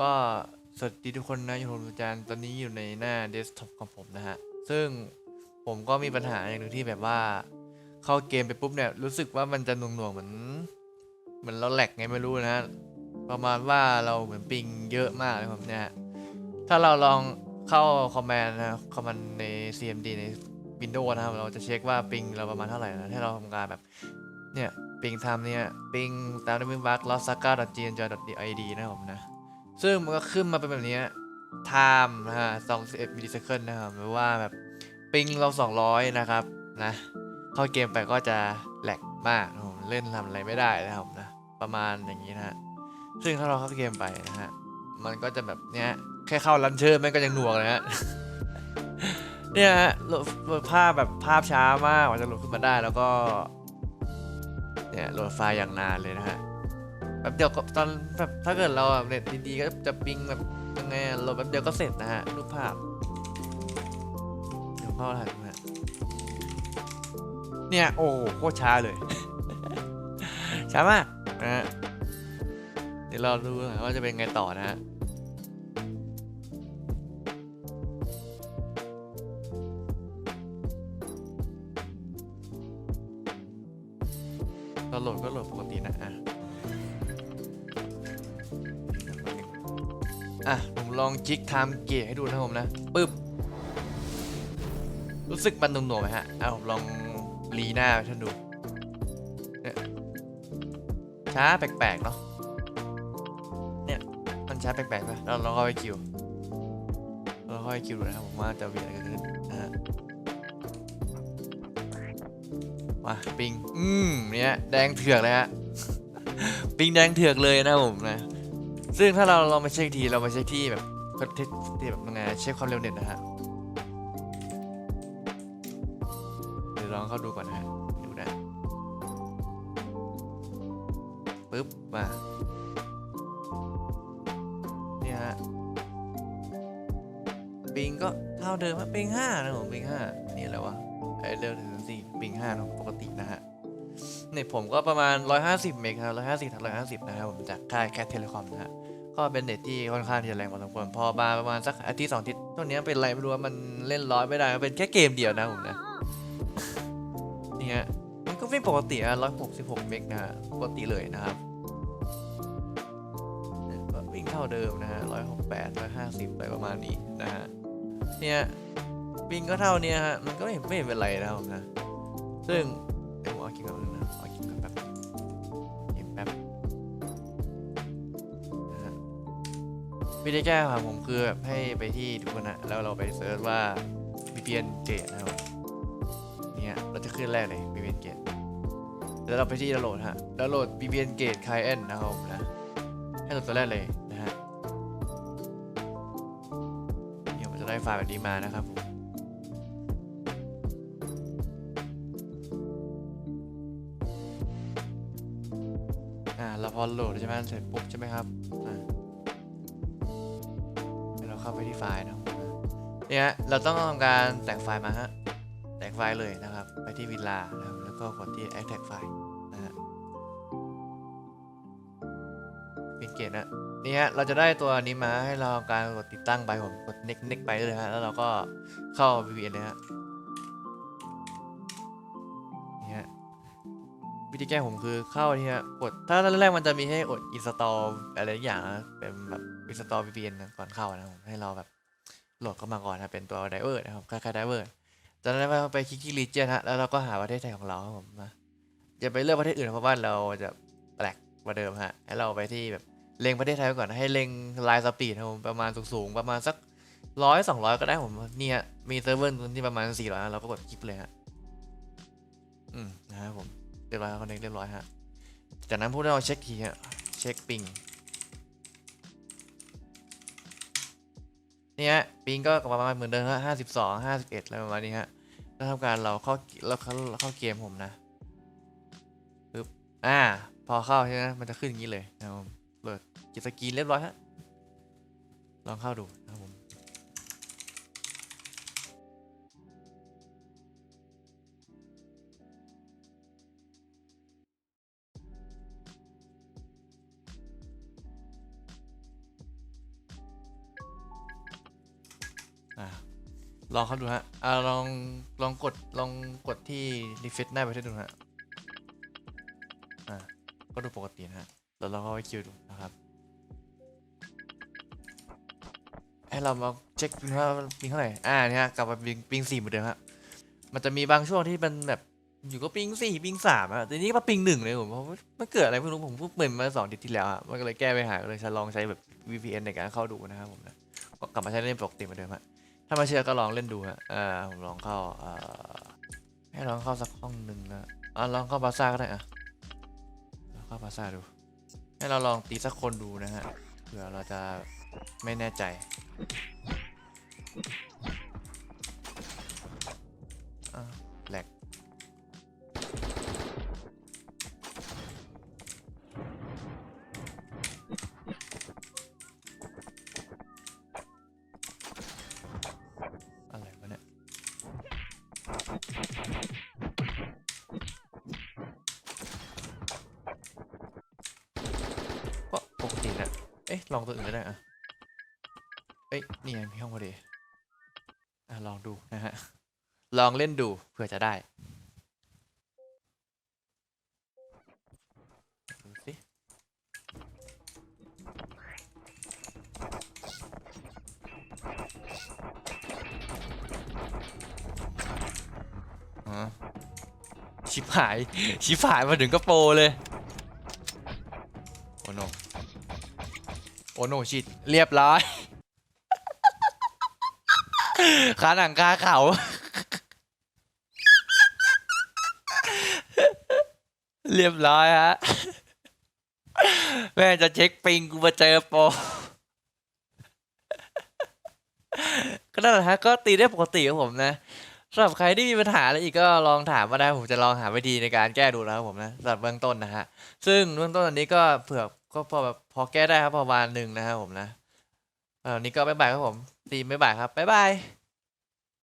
ก็สวัสดีทุกคนนะอยู่ผมอาจารย์ตอนนี้อยู่ในหน้าเดสก์ท็อปของผมนะฮะ ซึ่งผมก็มีปัญหาอย่างหนึ่งที่แบบว่า เข้าเกมไปปุ๊บเนี่ย รู้สึกว่ามันจะหน่วงๆเหมือนเหมือนเราแหลกไงไม่รู้นะฮะ ประมาณว่าเราเหมือนปิงเยอะมากเลยผมเนี่ยถ้าเราลองเข้าคอมแมนด์นะคอมมานด์ใน CMD ใน Windows นะครับเราจะเช็คว่าปิงเราประมาณเท่าไหร่นะถ้าเราทำงานแบบเนี่ยปิงทำเนี่ยปิงตามด้วยมือบัก lost saga g n j i d นะครับผมนะ ซึ่งมันก็ขึ้นมาเป็นแบบนี้ time นะฮะ21 millisecond นะครับหรือว่าแบบปิงเรา200นะครับนะเข้าเกมไปก็จะแหลกมากผมเล่นทำอะไรไม่ได้นะครับนะประมาณอย่างนี้นะฮะซึ่งถ้าเราเข้าเกมไปนะฮะมันก็จะแบบเนี้ยแค่เข้าลันเชอร์แม่งก็ยังหน่วงเลยฮะเนี่ยฮะโหลดภาพแบบภาพช้ามากกว่าจะโหลดขึ้นมาได้แล้วก็เนี่ยโหลดไฟล์อย่างนานเลยนะฮะ แบบเดียวก็ตอนแบบถ้าเกิดเราแบบเน็ตดีๆก็จะปิงแบบยังไงอะโหลดแป๊บเดียวก็เสร็จนะฮะรูปภาพเดี๋ยวเข้าถ่ายนะเนี่ยโอ้โหโคตรช้าเลยช้ามากนะฮะเดี๋ยวเราดูว่าจะเป็นไงต่อนะฮะเราโหลดก็โหลดปกตินะอะ อะ ผมลองจิกไทม์เกตให้ดูนะผมนะปึ๊บ รู้สึกมันหนุ่มๆไหมฮะอะผมลองรีหน้าให้ท่านดูเนี่ยช้าแปลกๆเนาะเนี่ยมันช้าแปลกๆปะเราลองเข้าไปคิวเราเข้าไปคิวดูนะครับผมว่าจะเวียนอะไรกันขึ้นนะฮะมาปิง อืมเนี่ยแดงเถือกเลยฮะ ปิงแดงเถือกเลยนะผมนะ ซึ่งถ้าเราลองมาเช็คทีเรามาเช็คที่แบบเทสที่แบบยังไงเช็คความเร็วเน็ตนะฮะเดี๋ยวลองเข้าดูก่อนนะฮะดูนะปึ๊บมาเนี่ยฮะปิงก็เท่าเดิมฮะปิงห้านะผมปิงห้านี่แหละวะไอเร็วถึงสี่ปิงห้าเนะปกตินะฮะ เนี่ยผมก็ประมาณ 150 เมกครับ150ทับ150 นะครับผมจากค่ายแคทเทเลคอมนะฮะก็เป็นเน็ตที่ค่อนข้างที่จะแรงพอสมควรพอมาประมาณสักอาทิตย์สองอาทิตย์ต้นนี้เป็นไรไม่รู้ว่ามันเล่นร้อยไม่ได้เป็นแค่เกมเดียวนะผมนะนี่ฮะมันก็วิ่งปกติอะ166 เมกนะปกติเลยนะครับเนี่ยก็วิ่งเท่าเดิมนะฮะ168 150ไปประมาณนี้นะฮะเนี่ยปิงก็เท่านี้ฮะมันก็ไม่เห็นไม่เห็นเป็นไรนะผมนะซึ่ง กินก่อนนะเอกินก่อนแป๊บกินแป๊บนะฮะวิธีแก้ของผมคือแบบให้ไปที่ทุกคนนะแล้วเราไปเซิร์ชว่า VPN Gate นะครับเนี่ยเราจะขึ้นแรกเลย VPN Gate แล้วเราไปที่ดาวน์โหลดฮะดาวน์โหลด VPN Gate Client นะครับผมนะให้ตัวแรกเลยนะฮะเดี๋ยวมันจะได้ไฟล์แบบนี้มานะครับผม อ่าเราพอโหลดใช่ไหมเสร็จปุ๊บใช่ไหมครับอ่าเราเข้าไปที่ไฟล์นะครับนะเนี่ยฮะเราต้องทำการแต่งไฟล์มาฮะแต่งไฟล์เลยนะครับ ไปที่วิลานะครับแล้วก็กดที่ add tag file นะฮะปิดเกตนะนี่ฮะเราจะได้ตัวนี้มาให้เราทำการกดติดตั้งไปผมกด next next ไปเลยฮะแล้วเราก็เข้า VPN เลยฮะ วิธีแก้ผมคือเข้าที่ฮะกดถ้าตอนแรกมันจะมีให้อด install อะไรทุกอย่างนะเป็นแบบ install VPN นก่อนเข้านะครับให้เราแบบโหลดเข้ามาก่อนนะเป็นตัว driver นะครับคล้ายๆ driver จากนั้นเราไปคลิกที่ region ฮะแล้วเราก็หาประเทศไทยของเราครับผมนะอย่าไปเลือกประเทศอื่นเพราะว่าเราจะแปลกกว่าเดิมฮะให้เราไปที่แบบเล็งประเทศไทยไก่อนให้เล็งไลน์สปีดครับผมประมาณสูงๆประมาณสักร้อยสองร้อยก็ได้ผมเนี่ยมีเซิร์ฟเวอร์ที่ประมาณสี่ร้อยเราก็กดคลิกเลยฮะอืมนะครับผม รียบร้อยคอนเนคเรียบร้อยฮะ จากนั้นพวกเราเช็คทีฮะ เช็คปิงนี่ฮะปิงก็ประมาณเหมือนเดิมฮะห้าสิบสองห้าสิบเอ็ดอะไรประมาณนี้ฮะแล้วทำการเราเข้าเราเข้าเข้าเกมผมนะปึ๊บอ่า พอเข้าใช่ไหมมันจะขึ้นอย่างนี้เลยนะครับผมเปิดกิจสกรีนเรียบร้อยฮะ ลองเข้าดูนะครับผม อ่าลองเข้าดูฮะอ่าลองลองกดลองกดที่รีเฟซหน้าไปที่ดูฮะอ่าก็ดูปกตินะฮะแล้วเราก็ไว้คิวดูนะครับให้เรามาเช็คดูว่าปิงเท่าไหร่อ่าเนี่ยฮะกลับมาปิงปิงสี่เหมือนเดิมฮะมันจะมีบางช่วงที่มันแบบอยู่ก็ปิงสี่ปิงสามอะแต่นี้มาปิงหนึ่งเลยผมเพราะว่ามันเกิดอะไรไม่รู้ผมเพิ่งเปิดมาสองอาทิตย์ที่แล้วอะมันก็เลยแก้ไปหายเลยจะลองใช้แบบ VPN ในการเข้าดูนะครับผมนะก็กลับมาใช้เล่นปกติเหมือนเดิมฮะ ถ้าไม่เชื่อก็ลองเล่นดูฮะอ่าผมลองเข้าอให้ลองเข้าสักห้องหนึ่งนะอะลองเข้าบาซ่าก็ได้อะลองเข้าบาซ่าดู ให้เราลองตีสักคนดูนะฮะเผื่อเราจะไม่แน่ใจ ลองตัวอื่นก็ได้อะเอ้ยนี่ไงมีห้องพอดีอะลองดูนะฮะ ลองเล่นดูเผื่อจะได้ดูสิอ๋อ ชิบหาย ชิบหายมาถึงกระโปรเลย โอโน อโนชิดเรียบร้อยขาหนังคาเขาเรียบร้อยฮะ แม่จะเช็คปิงกูมาเจอโปก็นั่นแหละฮะก็ตีได้ปกติครับผมนะสำหรับใครที่มีปัญหาอะไรอีกก็ลองถามมาได้ผมจะลองหาวิธีในการแก้ดูนะครับผมนะสำหรับเบื้องต้นนะฮะ ซึ่งเบื้องต้นอันนี้ก็เผื่อ ก็พอแบบพอแก้ได้ครับประมาณหนึ่งนะครับผมนะออวันนี้ก็บ๊ายบายครับผมตีมบ๊ายบายครับบ๊ายบาย